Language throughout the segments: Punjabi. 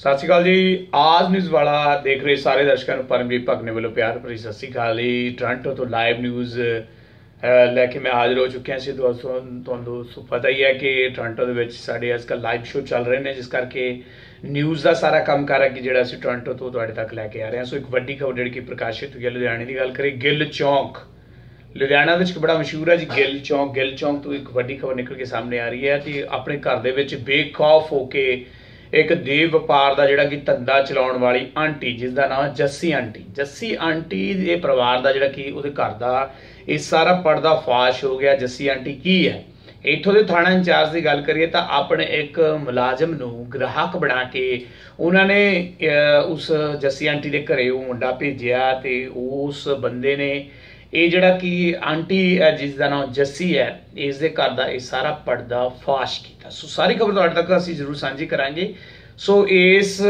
ਸਤਿ ਸ਼੍ਰੀ ਅਕਾਲ ਜੀ। ਆਜ ਨਿਊਜ਼ ਵਾਲਾ ਦੇਖ ਰਹੇ ਸਾਰੇ ਦਰਸ਼ਕਾਂ ਨੂੰ ਪਰਮਜੀਤ ਭਗਨੇ ਵੱਲੋਂ ਪਿਆਰ ਭਰੀ ਸਤਿ ਸ਼੍ਰੀ ਅਕਾਲ ਜੀ। ਟੋਰਾਂਟੋ ਤੋਂ ਲਾਈਵ ਨਿਊਜ਼ ਲੈ ਕੇ ਮੈਂ ਹਾਜ਼ਰ ਹੋ ਚੁੱਕਿਆ ਸੀ। ਦੋਸਤੋ ਤੁਹਾਨੂੰ ਸੋ ਪਤਾ ਹੀ ਹੈ ਕਿ ਟੋਰਾਂਟੋ ਦੇ ਵਿੱਚ ਸਾਡੇ ਅੱਜ ਅੱਜਕੱਲ ਲਾਈਵ ਸ਼ੋਅ ਚੱਲ ਰਹੇ ਨੇ, ਜਿਸ ਕਰਕੇ ਨਿਊਜ਼ ਦਾ ਸਾਰਾ ਕੰਮ ਕਰ ਹੈ ਕਿ ਜਿਹੜਾ ਅਸੀਂ ਟੋਰਾਂਟੋ ਤੋਂ ਤੁਹਾਡੇ ਤੱਕ ਲੈ ਕੇ ਆ ਰਹੇ ਹਾਂ। ਸੋ ਇੱਕ ਵੱਡੀ ਖਬਰ ਜਿਹੜੀ ਕਿ ਪ੍ਰਕਾਸ਼ਿਤ ਹੋਈ ਹੈ, ਲੁਧਿਆਣੇ ਦੀ ਗੱਲ ਕਰੀ ਗਿੱਲ ਚੌਂਕ। ਲੁਧਿਆਣਾ ਵਿੱਚ ਬੜਾ ਮਸ਼ਹੂਰ ਹੈ ਜੀ, ਗਿੱਲ ਚੌਂਕ। ਗਿੱਲ ਚੌਂਕ ਤੋਂ ਇੱਕ ਵੱਡੀ ਖਬਰ ਨਿਕਲ ਕੇ ਸਾਹਮਣੇ ਆ ਰਹੀ ਹੈ ਕਿ ਆਪਣੇ ਘਰ ਦੇ ਵਿੱਚ ਬੇਖੌਫ ਹੋ ਕੇ ਇੱਕ ਦੇਵ ਵਪਾਰ ਦਾ ਜਿਹੜਾ ਕਿ ਧੰਦਾ ਚਲਾਉਣ ਵਾਲੀ ਆਂਟੀ, ਜਿਸ ਦਾ ਨਾਮ ਜੱਸੀ ਆਂਟੀ। ਜੱਸੀ ਆਂਟੀ ਦੇ ਪਰਿਵਾਰ ਦਾ ਜਿਹੜਾ ਕਿ ਉਹਦੇ ਘਰ ਦਾ ਇਹ ਸਾਰਾ ਪਰਦਾ ਫਾਸ਼ ਹੋ ਗਿਆ। ਜੱਸੀ ਆਂਟੀ ਕੀ ਹੈ? ਇਥੋਂ ਦੇ ਥਾਣਾ ਇੰਚਾਰਜ ਦੀ ਗੱਲ ਕਰੀਏ ਤਾਂ ਆਪਣੇ ਇੱਕ ਮੁਲਾਜ਼ਮ ਨੂੰ ਗ੍ਰਾਹਕ ਬਣਾ ਕੇ ਉਹਨਾਂ ਨੇ ਉਸ ਜੱਸੀ ਆਂਟੀ ਦੇ ਘਰੇ ਉਹ ਮੁੰਡਾ ਭੇਜਿਆ ਤੇ ਉਸ ਬੰਦੇ ਨੇ ਇਹ ਜਿਹੜਾ ਕਿ ਆਂਟੀ ਜਿਸ ਦਾ ਨਾਮ ਜੱਸੀ ਹੈ, ਇਸ ਦੇ ਘਰ ਦਾ ਇਹ ਸਾਰਾ ਪਰਦਾ ਫਾਸ਼ ਕੀਤਾ। ਸੋ ਸਾਰੀ ਖਬਰ ਤੁਹਾਡੇ ਤੱਕ ਅਸੀਂ ਜ਼ਰੂਰ ਸਾਂਝੀ ਕਰਾਂਗੇ। ਸੋ ਇਸ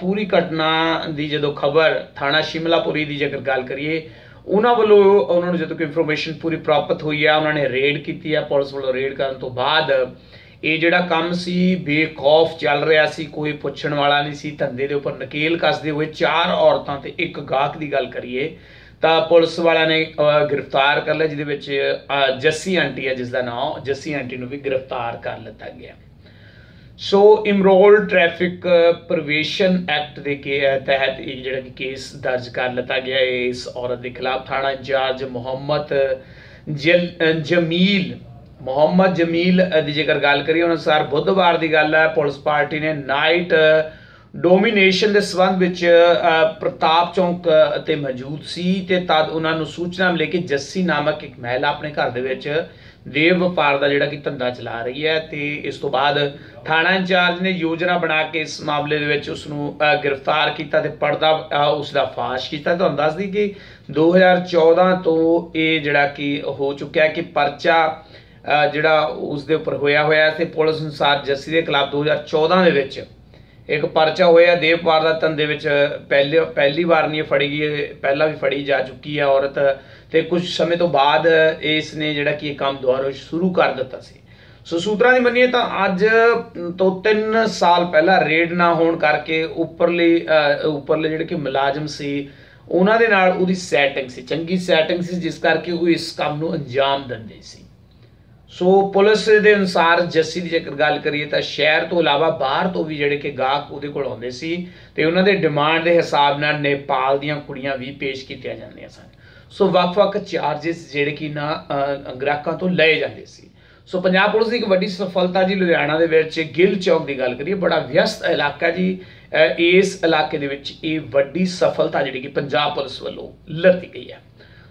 ਪੂਰੀ ਘਟਨਾ ਦੀ ਜਦੋਂ ਖਬਰ ਥਾਣਾ ਸ਼ਿਮਲਾਪੁਰੀ ਦੀ ਜੇਕਰ ਗੱਲ ਕਰੀਏ, ਉਹਨਾਂ ਵੱਲੋਂ ਉਹਨਾਂ ਨੂੰ ਜਦੋਂ ਕੋਈ ਇਨਫੋਰਮੇਸ਼ਨ ਪੂਰੀ ਪ੍ਰਾਪਤ ਹੋਈ ਆ, ਉਹਨਾਂ ਨੇ ਰੇਡ ਕੀਤੀ ਹੈ ਪੁਲਿਸ ਵੱਲੋਂ ਰੇਡ ਕਰਨ ਤੋਂ ਬਾਅਦ ਇਹ ਜਿਹੜਾ ਕੰਮ ਸੀ, ਬੇਖੌਫ ਚੱਲ ਰਿਹਾ ਸੀ, ਕੋਈ ਪੁੱਛਣ ਵਾਲਾ ਨਹੀਂ ਸੀ, ਧੰਦੇ ਦੇ ਉੱਪਰ ਨਕੇਲ ਕੱਸਦੇ ਹੋਏ ਚਾਰ ਔਰਤਾਂ ਤੇ ਇੱਕ ਗਾਹਕ ਦੀ ਗੱਲ ਕਰੀਏ ਤਾਂ ਪੁਲਿਸ ਵਾਲਿਆਂ ਨੇ ਗ੍ਰਿਫਤਾਰ ਕਰ ਲਿਆ, ਜਿਹਦੇ ਵਿੱਚ ਜੱਸੀ ਆਂਟੀ ਹੈ ਜਿਸ ਦਾ ਨਾਮ ਜੱਸੀ ਆਂਟੀ ਨੂੰ ਵੀ ਗ੍ਰਿਫਤਾਰ ਕਰ ਲਿੱਤਾ ਗਿਆ। So immoral traffic prevention act ਦੇ ਕੇ ਤਹਿਤ ਇਹ ਜਿਹੜਾ ਕਿ ਕੇਸ ਦਰਜ ਕਰ ਲਿੱਤਾ ਗਿਆ ਹੈ ਇਸ ਔਰਤ ਦੇ ਖਿਲਾਫ ਥਾਣਾ ਇੰਚਾਰਜ ਮੁਹੰਮਦ ਜਮੀਲ ਮੁਹੰਮਦ ਜਮੀਲ ਦੀ ਜੇਕਰ ਗੱਲ ਕਰੀਏ ਅਨੁਸਾਰ ਬੁੱਧਵਾਰ ਦੀ ਗੱਲ ਹੈ, ਪੁਲਿਸ ਪਾਰਟੀ ਨੇ ਨਾਈਟ ਡੋਮੀਨੇਸ਼ਨ ਦੇ ਸਬੰਧ ਵਿੱਚ ਪ੍ਰਤਾਪ ਚੌਂਕ ਤੇ ਮੌਜੂਦ ਸੀ ਤੇ ਤਦ ਉਹਨਾਂ ਨੂੰ ਸੂਚਨਾ ਮਿਲੀ ਕਿ ਜੱਸੀ ਨਾਮਕ ਇੱਕ ਮਹਿਲਾ ਆਪਣੇ ਘਰ ਦੇ ਵਿੱਚ ਦੇਵ ਵਪਾਰ ਦਾ ਜਿਹੜਾ ਕਿ ਧੰਦਾ ਚਲਾ ਰਹੀ ਹੈ ਤੇ ਇਸ ਤੋਂ ਬਾਅਦ ਥਾਣਾ ਇੰਚਾਰਜ ਨੇ ਯੋਜਨਾ ਬਣਾ ਕੇ ਇਸ ਮਾਮਲੇ ਦੇ ਵਿੱਚ ਉਸ ਨੂੰ ਗ੍ਰਿਫਤਾਰ ਕੀਤਾ ਤੇ ਪਰਦਾ ਉਸ ਦਾ ਫਾਸ਼ ਕੀਤਾ। ਤੁਹਾਨੂੰ ਦੱਸ ਦਈ ਕਿ 2014 ਤੋਂ ਇਹ ਜਿਹੜਾ ਕਿ ਹੋ ਚੁੱਕਿਆ ਕਿ ਪਰਚਾ ਜਿਹੜਾ ਉਸ ਦੇ ਉੱਪਰ ਹੋਇਆ ਹੋਇਆ ਤੇ ਪੁਲਿਸ ਅਨੁਸਾਰ ਜੱਸੀ ਦੇ ਖਿਲਾਫ 2014 ਦੇ ਵਿੱਚ ਇੱਕ ਪਰਚਾ ਹੋਇਆ ਦੇਵਪਾਰ ਦਾ ਤਨ ਦੇ ਵਿੱਚ, ਪਹਿਲੇ, ਪਹਿਲੀ ਵਾਰ ਨਹੀਂ ਫੜੀ ਗਈ ਪਹਿਲਾਂ ਵੀ ਫੜੀ ਜਾ ਚੁੱਕੀ ਹੈ ਔਰਤ। ਤੇ ਕੁਝ ਸਮੇਂ ਤੋਂ ਬਾਅਦ ਇਸ ਨੇ ਜਿਹੜਾ ਕਿ ਇਹ ਕੰਮ ਦੁਆਰਾ ਸ਼ੁਰੂ ਕਰ ਦਿੱਤਾ ਸੀ। ਸੋ ਸੂਤਰਾਂ ਦੀ ਮੰਨੀਏ ਤਾਂ ਅੱਜ ਤੋਂ 3 ਸਾਲ ਪਹਿਲਾਂ ਰੇਡ ਨਾ ਹੋਣ ਕਰਕੇ ਉੱਪਰਲੇ ਉੱਪਰਲੇ ਜਿਹੜੇ ਕਿ ਮੁਲਾਜ਼ਮ ਸੀ, ਉਹਨਾਂ ਦੇ ਨਾਲ ਉਹਦੀ ਸੈਟਿੰਗ ਸੀ। ਚੰਗੀ ਸੈਟਿੰਗ ਸੀ, ਜਿਸ ਕਰਕੇ ਉਹ ਇਸ ਕੰਮ ਨੂੰ ਅੰਜਾਮ ਦਿੰਦੇ ਸੀ। ਸੋ ਪੁਲਿਸ ਦੇ ਅਨੁਸਾਰ ਜੱਸੀ ਦੀ ਜੇਕਰ ਗੱਲ ਕਰੀਏ ਤਾਂ ਸ਼ਹਿਰ ਤੋਂ ਇਲਾਵਾ ਬਾਹਰ ਤੋਂ ਵੀ ਜਿਹੜੇ ਕਿ ਗਾਹਕ ਉਹਦੇ ਕੋਲ ਆਉਂਦੇ ਸੀ ਤੇ ਉਹਨਾਂ ਦੇ ਡਿਮਾਂਡ ਦੇ ਹਿਸਾਬ ਨਾਲ ਨੇਪਾਲ ਦੀਆਂ ਕੁੜੀਆਂ ਵੀ ਪੇਸ਼ ਕੀਤੀਆਂ ਜਾਂਦੀਆਂ ਸਨ। ਸੋ ਵੱਖ-ਵੱਖ ਚਾਰजेस ਜਿਹੜੇ ਕਿ ਨਾ ਗ੍ਰਾਹਕਾਂ ਤੋਂ ਲਏ ਜਾਂਦੇ ਸੀ। ਸੋ ਪੰਜਾਬ ਪੁਲਿਸ ਦੀ ਇੱਕ ਵੱਡੀ ਸਫਲਤਾ ਜੀ ਲੁਧਿਆਣਾ ਦੇ ਵਿੱਚ ਗਿੱਲ ਚੌਕ ਦੀ ਗੱਲ ਕਰੀਏ, ਬੜਾ ਵਿਅਸਤ ਇਲਾਕਾ ਜੀ। ਇਸ ਇਲਾਕੇ ਦੇ ਵਿੱਚ ਇਹ ਵੱਡੀ ਸਫਲਤਾ ਜਿਹੜੀ ਕਿ ਪੰਜਾਬ ਪੁਲਿਸ ਵੱਲੋਂ ਲੱਤੀ ਗਈ ਹੈ।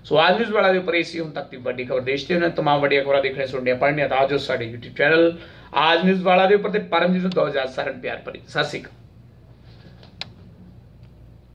ਸੋ ਅੱਜ ਨਿਊਜ਼ ਵਾਲਾ ਦੇ ਉੱਪਰ ਇਸੀ ਹੁਣ ਤੱਕ ਦੀ ਵੱਡੀ ਖਬਰ ਦੇਸ਼ ਤੇ ਉਹਨਾਂ ਤਮਾਮ ਵੱਡੀਆਂ ਖਬਰਾਂ ਦੇਖਣੇ ਸੁਣਨੇ ਪੜਨੇ ਤਾਂ ਆਜੋ ਸਾਡੇ YouTube ਚੈਨਲ ਆਜ ਨਿਊਜ਼ ਵਾਲਾ ਦੇ ਉੱਪਰ ਤੇ ਪਰਮਜੀਤ ਨੂੰ ਦੋ ਜ਼ਿਆਦਾ ਸਾਰਾ ਪਿਆਰ ਭਰੀ ਸਤਿ ਸ਼੍ਰੀ ਅਕਾਲ